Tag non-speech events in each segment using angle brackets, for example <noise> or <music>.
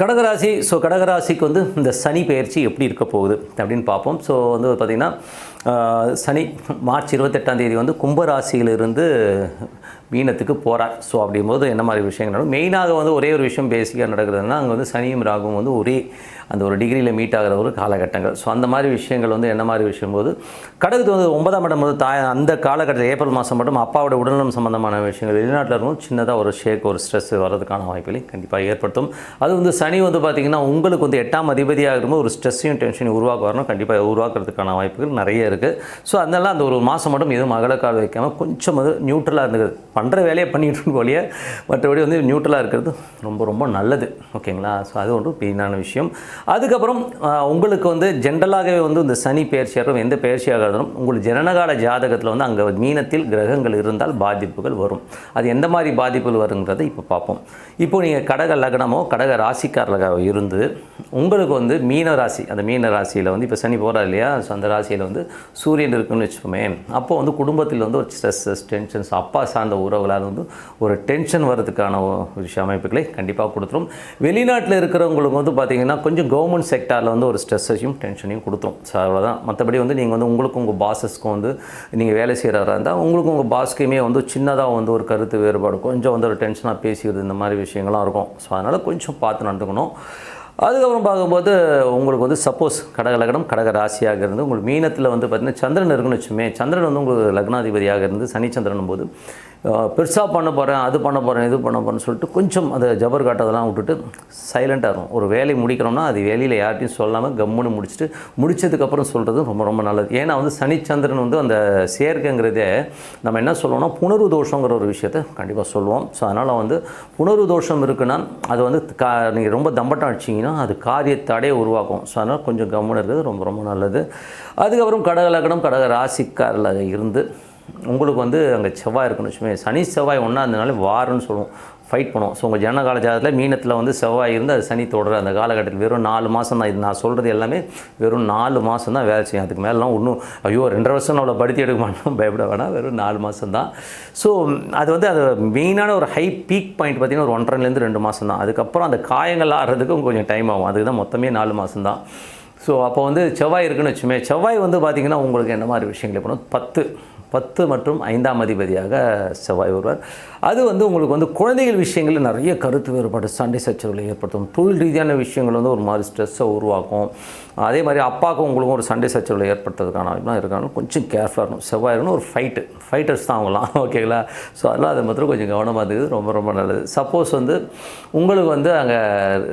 கடகராசி ஸோ கடகராசிக்கு வந்து இந்த சனி பயிற்சி எப்படி இருக்க போகுது அப்படின்னு பார்ப்போம். ஸோ வந்து பார்த்திங்கன்னா சனி மார்ச் இருபத்தெட்டாம் தேதி வந்து கும்பராசியிலிருந்து மீனத்துக்கு போகிறார் ஸோ அப்படிங்கும்போது என்ன மாதிரி விஷயங்கள் நடக்கும்? மெயினாக வந்து ஒரே ஒரு விஷயம் பேசிக்காக நடக்குதுன்னா அங்கே வந்து சனியும் ராகும் வந்து ஒரே அந்த ஒரு டிகிரியில் மீட் ஆகிற ஒரு காலகட்டங்கள். ஸோ அந்த மாதிரி விஷயங்கள் வந்து என்ன மாதிரி விஷயம் போது கடவுத்து வந்து ஒன்பதாம் இடம் வந்து தாய் அந்த காலகட்டத்தில் ஏப்ரல் மாதம் மட்டும் அப்பாவோட உடல்நலம் சம்பந்தமான விஷயங்கள் வெளிநாட்டில் இருக்கும் சின்னதாக ஒரு ஷேக் ஒரு ஸ்ட்ரெஸ் வர்றதுக்கான வாய்ப்புகளை கண்டிப்பாக ஏற்படுத்தும். அது வந்து சனி வந்து பார்த்திங்கன்னா உங்களுக்கு வந்து எட்டாம் அதிபதியாக இருக்கும்போது ஒரு ஸ்ட்ரெஸ்ஸையும் டென்ஷனையும் உருவாக்க வரணும். கண்டிப்பாக உருவாக்குறதுக்கான வாய்ப்புகள் நிறைய இருக்குது ஸோ அதனால அந்த ஒரு மாதம் மட்டும் எதுவும் அகலக்கால் வைக்காமல் கொஞ்சம் அது நியூட்ரலாக இருந்தது பண்ணுற வேலையை பண்ணிகிட்டு இருக்கும் போலியே. மற்றபடி வந்து நியூட்ரலாக இருக்கிறது ரொம்ப ரொம்ப நல்லது. ஓகேங்களா? ஸோ அது ஒரு மெயினான விஷயம். அதுக்கப்புறம் உங்களுக்கு வந்து ஜென்ரலாகவே வந்து இந்த சனி பயிற்சியாக எந்த பயிற்சியாக இருந்தாலும் உங்களுக்கு ஜனனகால ஜாதகத்தில் வந்து அங்கே மீனத்தில் கிரகங்கள் இருந்தால் பாதிப்புகள் வரும். அது எந்த மாதிரி பாதிப்புகள் வருங்கிறதை இப்போ பார்ப்போம். இப்போ நீங்கள் கடக லக்னமோ கடக ராசிக்காரர்களாக இருந்து உங்களுக்கு வந்து மீன ராசி அந்த மீன ராசியில் வந்து இப்போ சனி போகிறார் இல்லையா? ஸோ அந்த ராசியில் வந்து சூரியன் இருக்குன்னு வச்சுக்கோமே. அப்போ வந்து குடும்பத்தில் வந்து ஒரு ஸ்ட்ரெஸ்ஸஸ் டென்ஷன்ஸ் அப்பா சார்ந்த உறவுகளால் வந்து ஒரு டென்ஷன் வர்றதுக்கான ஒரு விஷய அமைப்புகளை கண்டிப்பாக கொடுத்துரும். வெளிநாட்டில் இருக்கிறவங்களுக்கு வந்து பார்த்தீங்கன்னா கொஞ்சம் கவர்மெண்ட் செக்டாரில் வந்து ஒரு ஸ்ட்ரெஸ்ஸையும் டென்ஷனையும் கொடுத்துரும். ஸோ அவ்வளோதான் மற்றபடி வந்து நீங்கள் வந்து உங்களுக்கும் உங்கள் பாஸஸ்க்கும் வந்து நீங்கள் வேலை செய்கிறவராக இருந்தால் உங்களுக்கும் உங்கள் பாஸ்க்குமே வந்து சின்னதாக வந்து ஒரு கருத்து வேறுபாடு கொஞ்சம் வந்து ஒரு டென்ஷனாக பேசிக்கிறது இந்த மாதிரி விஷயங்கள்லாம் இருக்கும். ஸோ அதனால் கொஞ்சம் பார்த்து நடந்துக்கணும். அதுக்கப்புறம் பார்க்கும்போது உங்களுக்கு வந்து சப்போஸ் கடக லக்னம் கடக ராசியாக இருந்து உங்களுக்கு மீனத்தில் வந்து பார்த்திங்கன்னா சந்திரன் இருக்குன்னு வச்சுமே சந்திரன் வந்து உங்களுக்கு லக்னாதிபதியாக இருந்து சனி சந்திரன் போது பெருசாக பண்ண போகிறேன் அது பண்ண போகிறேன் இது பண்ண போகிறேன்னு சொல்லிட்டு கொஞ்சம் அதை ஜபர் காட்டதெல்லாம் விட்டுட்டு சைலண்ட்டாக இருக்கும். ஒரு வேலையை முடிக்கிறோம்னா அது வேலையில் யார்ட்டையும் சொல்லாமல் கம்முன்னு முடிச்சுட்டு முடிச்சதுக்கப்புறம் சொல்கிறது ரொம்ப ரொம்ப நல்லது. ஏன்னா வந்து சனிச்சந்திரன் வந்து அந்த சேர்க்கைங்கிறதே நம்ம என்ன சொல்லுவோம்னா புணர்வு தோஷங்கிற ஒரு விஷயத்தை கண்டிப்பாக சொல்லுவோம். ஸோ அதனால் வந்து புணர்வு தோஷம் இருக்குன்னா அது வந்து கா நீங்கள் ரொம்ப தம்பட்டம் அடிச்சிங்கன்னா அது காரிய தடையை உருவாக்கும். ஸோ அதனால் கொஞ்சம் கம்முன்னு இருக்கிறது ரொம்ப ரொம்ப நல்லது. அதுக்கப்புறம் கடக லக்கணம் கடக ராசிக்காரில் இருந்து உங்களுக்கு வந்து அங்கே செவ்வாய் இருக்குன்னு வச்சுமே சனி செவ்வாய் ஒன்றா இருந்தனால வாரம்னு சொல்லுவோம். ஃபைட் பண்ணுவோம். ஸோ உங்கள் ஜனகால ஜாதகத்தில் மீனத்தில் வந்து செவ்வாய் இருந்து அது சனி தொடர அந்த காலகட்டத்தில் வெறும் நாலு மாதம் தான் இது நான் சொல்கிறது எல்லாமே வெறும் நாலு மாதம் தான் வேலை செய்யும். அதுக்கு மேலாம் ஒன்றும் ஐயோ ரெண்டரை வருஷம் நம்மளை படுத்தி எடுக்க மாட்டோம் பயப்பட வேணாம். வெறும் நாலு மாதம் தான் ஸோ அது வந்து அது மெயினான ஒரு ஹை பீக் பாயிண்ட் பார்த்திங்கன்னா ஒரு ஒன்றரைலேருந்து ரெண்டு மாதம் தான் அதுக்கப்புறம் அந்த காயங்கள் ஆடுறதுக்கும் கொஞ்சம் டைம் ஆகும். அதுக்கு தான் மொத்தமே நாலு மாதம் தான் ஸோ அப்போ வந்து செவ்வாய் இருக்குன்னு வச்சுமே செவ்வாய் வந்து பார்த்திங்கன்னா உங்களுக்கு என்ன மாதிரி விஷயங்கள் பண்ணணும்? பத்து. பத்து மற்றும் ஐந்தாம் அதிபதியாக செவ்வாய் வருவார். அது வந்து உங்களுக்கு வந்து குழந்தைகள் விஷயங்களில் நிறைய கருத்து வேறுபாடு சண்டை சச்சரவுகளை ஏற்படுத்தும். தொழில் ரீதியான விஷயங்கள் வந்து ஒரு மாதிரி ஸ்ட்ரெஸ்ஸை உருவாக்கும். அதே மாதிரி அப்பாவுக்கும் உங்களுக்கும் ஒரு சண்டை சச்சரவுகளை ஏற்படுத்துறதுக்கான வாய்ப்புலாம் இருக்காங்க. கொஞ்சம் கேர்ஃபுல்லாக இருக்கணும். செவ்வாய் இருக்கணும் ஒரு ஃபைட்டு ஃபைட்டர்ஸ் தான் அவங்களாம் ஓகேங்களா <laughs> ஸோ அதெல்லாம் அதை மாத்திரம் கொஞ்சம் கவனமாக இருக்குது ரொம்ப ரொம்ப நல்லது. சப்போஸ் வந்து உங்களுக்கு வந்து அங்கே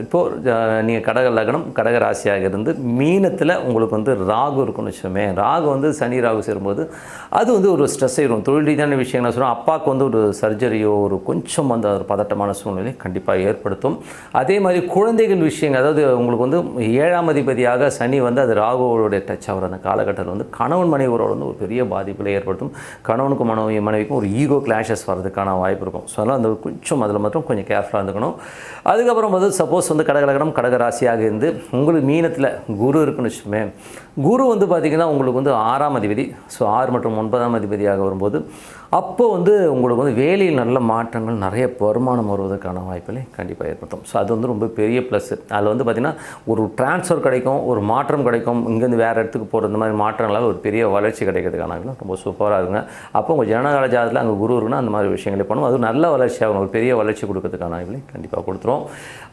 இப்போது நீங்கள் கடக லக்னம் கடக ராசியாக இருந்து மீனத்தில் உங்களுக்கு வந்து ராகு இருக்குன்னு வச்சுமே ராகு வந்து சனி ராகு சேரும்போது அது வந்து ஒரு ஸ்ட்ரெஸ் இருக்கும். தொழில் ரீதியான விஷயங்கள் சொல்கிறோம் அப்பாவுக்கு வந்து ஒரு சர்ஜரி மாதிரியோ ஒரு கொஞ்சம் அந்த ஒரு பதட்டமான சூழ்நிலை கண்டிப்பாக ஏற்படுத்தும். அதே மாதிரி குழந்தைகள் விஷயங்கள் அதாவது உங்களுக்கு வந்து ஏழாம் அதிபதியாக சனி வந்து அது ராகுவோடைய டச் ஆகிற அந்த காலகட்டத்தில் வந்து கணவன் மனைவரோட வந்து ஒரு பெரிய பாதிப்பில் ஏற்படுத்தும். கணவனுக்கும் மனைவி மனைவிக்கும் ஒரு ஈகோ கிளாஷஸ் வர்றதுக்கான வாய்ப்பு இருக்கும். ஸோ அதனால் அந்த கொஞ்சம் அதில் மட்டும் கொஞ்சம் கேர்ஃபுல்லாக இருந்துக்கணும். அதுக்கப்புறம் வந்து சப்போஸ் வந்து கடகலகனம் கடகராசியாக இருந்து உங்களுக்கு மீனத்தில் குரு இருக்குன்னு வச்சுமே குரு வந்து பார்த்திங்கன்னா உங்களுக்கு வந்து ஆறாம் அதிபதி ஸோ ஆறு மற்றும் ஒன்பதாம் அதிபதியாக வரும்போது அப்போ வந்து உங்களுக்கு வந்து வேலையில் நல்ல மாற்றங்கள் நிறைய வருமானம் வருவதற்கான வாய்ப்புகளை கண்டிப்பாக ஏற்படுத்தும். ஸோ அது வந்து ரொம்ப பெரிய ப்ளஸ் அதில் வந்து பார்த்திங்கன்னா ஒரு ட்ரான்ஸ்ஃபர் கிடைக்கும் ஒரு மாற்றம் கிடைக்கும் இங்கேருந்து வேறு இடத்துக்கு போகிற இந்த மாதிரி மாற்றங்களால் ஒரு பெரிய வளர்ச்சி கிடைக்கிறதுக்கான ரொம்ப சூப்பராக இருக்குங்க. அப்போ உங்கள் ஜனநாயக ஜாதத்தில் அங்கே குரு இருக்குன்னா அந்த மாதிரி விஷயங்களை பண்ணும். அது நல்ல வளர்ச்சியாகும் ஒரு பெரிய வளர்ச்சி கொடுக்கறதுக்கான வாய்ப்புகளை கண்டிப்பாக கொடுத்துரும்.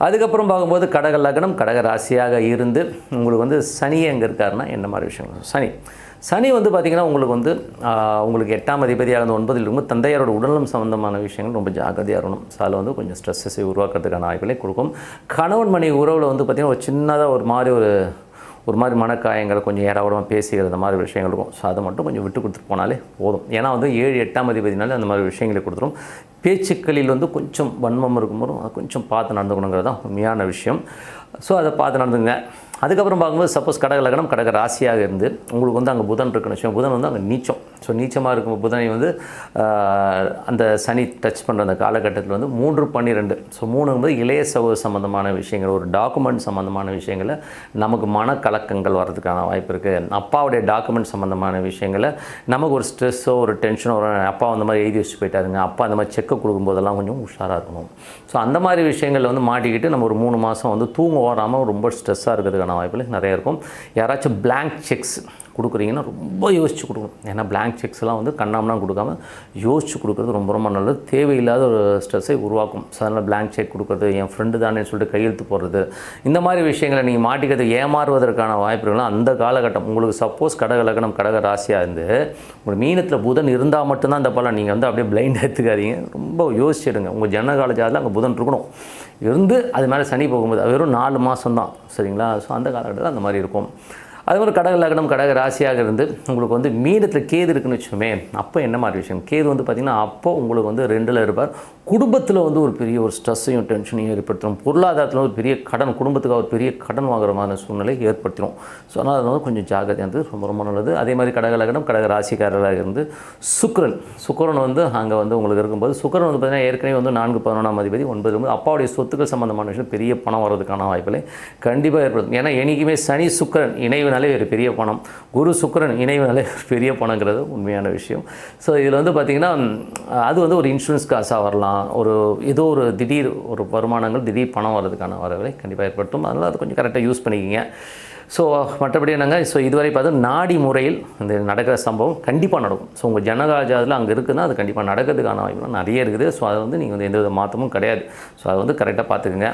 அதுக்கப்புறம் பார்க்கும்போது கடக லக்னம் கடக ராசியாக இருந்து உங்களுக்கு வந்து சனி எங்கே இருக்காருன்னா என்ன மாதிரி விஷயங்கள். சனி. சனி வந்து பார்த்திங்கன்னா உங்களுக்கு வந்து உங்களுக்கு எட்டாம் அதிபதியாக இருந்த ஒன்பதில் இருக்கும்போது தந்தையாரோட உடல்நலம் சம்பந்தமான விஷயங்கள் ரொம்ப ஜாக்கிரதையாக இருக்கணும். ஸோ அதில் வந்து கொஞ்சம் ஸ்ட்ரெஸ்ஸை உருவாக்குறதுக்கான வாய்ப்புகளை கொடுக்கும். கணவன் மணி உறவில் வந்து பார்த்திங்கன்னா ஒரு சின்னதாக ஒரு மாதிரி ஒரு ஒரு மாதிரி மனக்காயங்கள் கொஞ்சம் ஏறாவிடமாக பேசிக்கிற அந்த மாதிரி விஷயங்கள் இருக்கும். ஸோ அதை மட்டும் கொஞ்சம் விட்டு கொடுத்துட்டு போனாலே போதும். ஏன்னா வந்து ஏழு எட்டாம் அதிபதினாலே அந்த மாதிரி விஷயங்களை கொடுத்துரும். பேச்சுக்களில் வந்து கொஞ்சம் வன்மம் இருக்கும்போதும் கொஞ்சம் பார்த்து நடந்துக்கணுங்கிறது தான் உண்மையான விஷயம். ஸோ அதை பார்த்து நடந்துங்க அதுக்கப்புறம் பார்க்கும்போது சப்போஸ் கடக லக்னம் கடக ராசியாக இருந்து உங்களுக்கு வந்து அங்கே புதன் இருக்குன்னு வச்சுக்கோங்க. புதன் வந்து அங்கே நீச்சம். ஸோ நீச்சமாக இருக்கும் புதனை வந்து அந்த சனி டச் பண்ணுற அந்த காலகட்டத்தில் வந்து மூன்று பன்னிரெண்டு. ஸோ மூணு வந்து இளைய சகோதர சம்மந்தமான விஷயங்கள் ஒரு டாக்குமெண்ட் சம்மந்தமான விஷயங்களை நமக்கு மனக்கலக்கங்கள் வர்றதுக்கான வாய்ப்பு இருக்குது அப்பாவுடைய டாக்குமெண்ட் சம்மந்தமான விஷயங்களை நமக்கு ஒரு ஸ்ட்ரெஸ்ஸோ ஒரு டென்ஷனோ ஒரு அப்பா அந்த மாதிரி எழுதி வச்சு போயிட்டாருங்க. அப்பா அந்த மாதிரி செக்கை கொடுக்கும்போதெல்லாம் கொஞ்சம் உஷாராக இருக்கணும். ஸோ அந்த மாதிரி விஷயங்களில் வந்து மாட்டிக்கிட்டு நம்ம ஒரு மூணு மாதம் வந்து தூங்க ஓடாமல் ரொம்ப ஸ்ட்ரெஸ்ஸாக இருக்கிறதுக்கான வாய்ப்புகள் நிறையா இருக்கும். யாராச்சும் பிளாங்க் செக்ஸ் கொடுக்குறீங்கன்னா ரொம்ப யோசிச்சு கொடுக்கணும். ஏன்னா பிளாங்க் செக்ஸ்லாம் வந்து கண்ணாமலாம் கொடுக்காம யோசிச்சு கொடுக்குறது ரொம்ப ரொம்ப நல்லது. தேவையில்லாத ஒரு ஸ்ட்ரெஸ்ஸை உருவாக்கும். ஸோ அதனால் பிளாங்க் செக் கொடுக்குறது என் ஃப்ரெண்டு தானே சொல்லிட்டு கையெழுத்து போடுறது. இந்த மாதிரி விஷயங்களை நீங்கள் மாட்டிக்கிறது ஏமாறுவதற்கான வாய்ப்புகள்லாம் அந்த காலகட்டம். உங்களுக்கு சப்போஸ் கடக லக்னம் கடக ராசியாக இருந்து உங்கள் மீனத்தில் புதன் இருந்தால் மட்டும்தான் இந்த பலன். நீங்கள் வந்து அப்படியே பிளைண்ட் எடுத்துக்காதீங்க. ரொம்ப யோசிச்சிடுங்க உங்கள் ஜனகால ஜாதில் அங்கே புதன் இருக்கணும். இருந்து அது மேலே சனி போகும்போது அது வெறும் நாலு மாதம் தான் சரிங்களா? ஸோ அந்த காலகட்டத்தில் அந்த மாதிரி இருக்கும். அது மாதிரி கடக லக்னம் கடக ராசியாக இருந்து உங்களுக்கு வந்து மீனத்தில் கேது இருக்குன்னு வச்சுக்கோமே அப்போ என்ன மாதிரி விஷயம்? கேது வந்து பார்த்திங்கன்னா அப்போ உங்களுக்கு வந்து ரெண்டில் இருப்பார். குடும்பத்தில் வந்து ஒரு பெரிய ஒரு ஸ்ட்ரெஸ்ஸையும் டென்ஷனையும் ஏற்படுத்தும் பொருளாதாரத்தில் ஒரு பெரிய கடன் குடும்பத்துக்கு ஒரு பெரிய கடன் வாங்குற மாதிரி சூழ்நிலை ஏற்படுத்திடும் ஸோ அதனால் அது வந்து கொஞ்சம் ஜாகிரதையானது ரொம்ப ரொம்ப நல்லது. அதே மாதிரி கடக லக்னம் கடக ராசிக்காரராக இருந்து சுக்கரன். சுக்கரன் வந்து அங்கே வந்து உங்களுக்கு இருக்கும்போது சுக்கரன் வந்து பார்த்திங்கன்னா ஏற்கனவே வந்து நான்கு பதினொன்றாம் அதிபதி ஒன்பது வந்து அப்பாவுடைய சொத்துக்கள் சம்மந்தமான விஷயம் பெரிய பணம் வர்றதுக்கான வாய்ப்புகளை கண்டிப்பாக ஏற்படுத்தும் ஏன்னா என்றைக்குமே சனி சுக்கிரன் இணைவுனாலே ஒரு பெரிய பணம். குரு சுக்கிரன் இணைவுனாலே பெரிய பணங்கிறது உண்மையான விஷயம். ஸோ இதில் வந்து பார்த்திங்கன்னா அது வந்து ஒரு இன்சூரன்ஸ் காசாக வரலாம். ஒரு ஏதோ ஒரு திடீர் ஒரு வருமானங்கள் திடீர் பணம் வர்றதுக்கான வரவை கண்டிப்பாக ஏற்படுத்தும். அதனால் அது கொஞ்சம் கரெக்டாக யூஸ் பண்ணிக்கிங்க. ஸோ மற்றபடி என்னங்க? ஸோ இதுவரை பார்த்து நாடி முறையில் இந்த நடக்கிற சம்பவம் கண்டிப்பாக நடக்கும். ஸோ உங்கள் ஜனகாஜாதில் அங்கே இருக்குதுன்னா அது கண்டிப்பாக நடக்கிறதுக்கான வாய்ப்புகள் நிறைய இருக்குது. ஸோ அதை வந்து நீங்கள் வந்து எந்த வித மாற்றமும் கிடையாது. ஸோ அதை வந்து கரெக்டாக பார்த்துக்குங்க.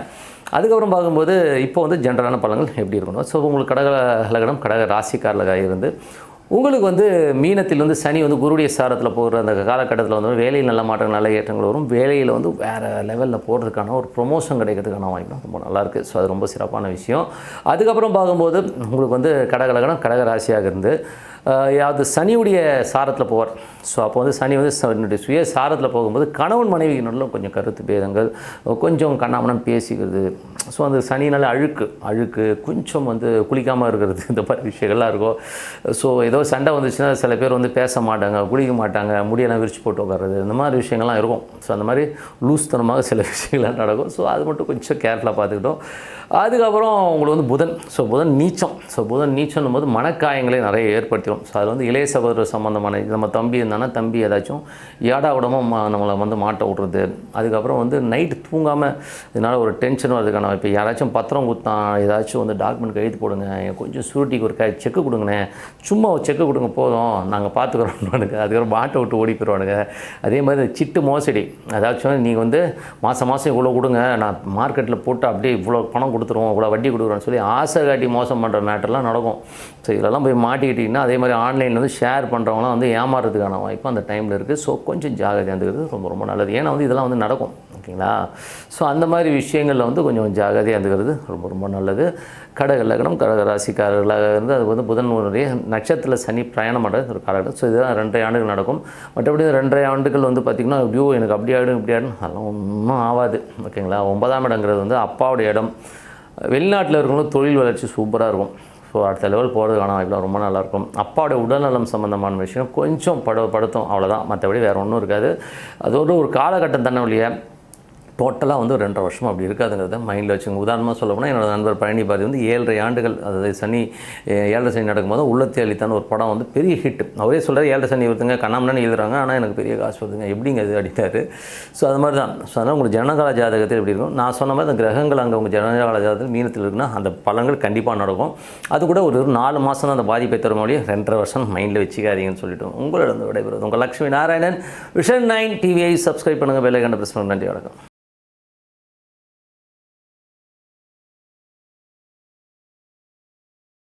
அதுக்கப்புறம் பார்க்கும்போது இப்போ வந்து ஜென்ரலான பலன்கள் எப்படி இருக்கணும் ஸோ உங்களுக்கு கடக லகனம் கடக ராசிக்காரர்களாக இருந்து உங்களுக்கு வந்து மீனத்தில் வந்து சனி வந்து குருடைய சாரத்தில் போகிற அந்த காலகட்டத்தில் வந்து வேலையில் நல்ல மாற்றங்கள் நல்ல ஏற்றங்கள் வரும். வேலையில் வந்து வேறு லெவலில் போடுறதுக்கான ஒரு ப்ரொமோஷன் கிடைக்கிறதுக்கான வாய்ப்பு ரொம்ப நல்லாயிருக்கு ஸோ அது ரொம்ப சிறப்பான விஷயம். அதுக்கப்புறம் பார்க்கும்போது உங்களுக்கு வந்து கடகலகனம் கடக ராசியாக இருந்து யாவது சனியுடைய சாரத்தில் போவார். ஸோ அப்போ வந்து சனி வந்து என்னுடைய சுய சாரத்தில் போகும்போது கணவன் மனைவியினுள்ள கொஞ்சம் கருத்து பேதங்கள் கொஞ்சம் கண்ணாமணம் பேசிக்கிறது ஸோ அந்த சனினால அழுக்கு அழுக்கு கொஞ்சம் வந்து குளிக்காமல் இருக்கிறது இந்த மாதிரி விஷயங்கள்லாம் இருக்கும். ஸோ ஏதோ சண்டை வந்துச்சுன்னா சில பேர் வந்து பேச மாட்டாங்க குளிக்க மாட்டாங்க முடியெல்லாம் விரிச்சு போட்டு உட்காரது இந்த மாதிரி விஷயங்கள்லாம் இருக்கும். ஸோ அந்த மாதிரி லூஸ்தனமாக சில <laughs> விஷயங்கள்லாம் நடக்கும். ஸோ அது மட்டும் கொஞ்சம் கேர்ஃபுல்லாக பார்த்துக்கிட்டோம். அதுக்கப்புறம் உங்களுக்கு வந்து புதன். ஸோ புதன் நீச்சம். ஸோ புதன் நீச்சம் போது மனக்காயங்களை நிறைய ஏற்படுத்திடும். ஸோ அதில் வந்து இளைய சகோதரர் சம்மந்தமான நம்ம தம்பி இருந்தானா தம்பி ஏதாச்சும் ஏடா உடம்பு நம்மளை வந்து மாட்ட விட்றது. அதுக்கப்புறம் வந்து நைட்டு தூங்காமல் இதனால் ஒரு டென்ஷன் வரதுக்கான இப்போ யாராச்சும் பத்திரம் கொடுத்தான் ஏதாச்சும் வந்து டாக்குமெண்ட் கைது போடுங்க. கொஞ்சம் சூரிட்டிக்கு ஒரு கை செக்கு கொடுங்கண்ணே. சும்மா ஒரு செக்கு கொடுங்க போதும். நாங்கள் பார்த்துக்குறோம்னுவானுங்க அதுக்கப்புறம் மாட்டை விட்டு ஓடி போயிடுவானுங்க அதே மாதிரி சிட்டு மோசடி. ஏதாச்சும் நீங்கள் வந்து மாதம் மாதம் இவ்வளோ கொடுங்க. நான் மார்க்கெட்டில் போட்டு அப்படியே இவ்வளோ பணம் கொடுத்துருவோம் இவ்வளோ வட்டி கொடுக்குறோன்னு சொல்லி ஆசை காட்டி மோசம் பண்ணுற மேட்டர்லாம் நடக்கும். ஸோ இதெல்லாம் போய் மாட்டிக்கிட்டிங்கன்னா அதே மாதிரி ஆன்லைனில் வந்து ஷேர் பண்ணுறவங்களாம் வந்து ஏமாறுறதுக்கான வாய்ப்பு அந்த டைமில் இருக்குது ஸோ கொஞ்சம் ஜாகிரதையாக இருந்துக்கிறது ரொம்ப ரொம்ப நல்லது. ஏன்னா வந்து இதெல்லாம் வந்து நடக்கும். ஓகேங்களா? ஸோ அந்த மாதிரி விஷயங்களில் வந்து கொஞ்சம் ஜாகிரதையாக இருந்துக்கிறது ரொம்ப ரொம்ப நல்லது. கடக லக்னம் கடக ராசிக்காரர்களாக இருந்து அது வந்து புதனுடைய நட்சத்திரத்தில் சனி பிரயாணம் பண்ணுறது ஒரு காலகட்டம். ஸோ இதெல்லாம் ரெண்டரை ஆண்டுகள் நடக்கும். மற்றபடி ரெண்டரை ஆண்டுகள் வந்து பார்த்திங்கன்னா வியூ எனக்கு அப்படி ஆகிடும் இப்படி ஆகிடும் அதெல்லாம் ஒன்றும் ஆகாது ஓகேங்களா? ஒன்பதாம் இடங்கிறது வந்து அப்பாவுடைய இடம். வெளிநாட்டில் இருக்கிறவங்களும் தொழில் வளர்ச்சி சூப்பராக இருக்கும். ஸோ அடுத்த லெவல் போகிறதுக்கான வாய்ப்புலாம் ரொம்ப நல்லாயிருக்கும். அப்பாவுடைய உடல்நலம் சம்மந்தமான விஷயம் கொஞ்சம் பட படுத்தும். அவ்வளோதான் மற்றபடி வேறு ஒன்றும் இருக்காது. அதோட ஒரு காலகட்டம் தானே ஒழிய டோட்டலாக வந்து ரெண்டரை வருஷம் அப்படி இருக்காதுங்கிறத மைண்டில் வச்சுங்க உதாரணமாக சொல்ல போனால் என்னோடய நண்பர் பழனி பாதி வந்து ஏழரை ஆண்டுகள் அதாவது சனி ஏழரை சனி நடக்கும்போது உள்ளத்தை அளித்தான ஒரு படம் வந்து பெரிய ஹிட் அவரே சொல்கிறார் ஏழரை சனி ஒருத்தங்க கண்ணாமண்ணு எழுதுறாங்க. ஆனால் எனக்கு பெரிய காசு வருதுங்க எப்படிங்க இது அடித்தாரு ஸோ அது மாதிரி தான் ஸோ அதனால் உங்களுக்கு ஜனகால ஜாதகத்தில் எப்படி இருக்கும்? நான் சொன்ன மாதிரி அந்த கிரகங்கள் அங்கே உங்கள் ஜனகால ஜாதகத்தில் மீனத்தில் இருக்குன்னா அந்த பலன்கள் கண்டிப்பாக நடக்கும். அது கூட ஒரு நாலு மாதம் தான் அந்த பாதிப்பை தரும். மொழியை ரெண்டரை வருஷம் மைண்டில் வச்சுக்காதீங்கன்னு சொல்லிட்டு உங்களிடம் விடைபெறுவது உங்கள் Lakshmi Narayanan vision nine TVI subscribe பண்ணுங்கள் வேலை பிரச்சனை நன்றி வணக்கம்.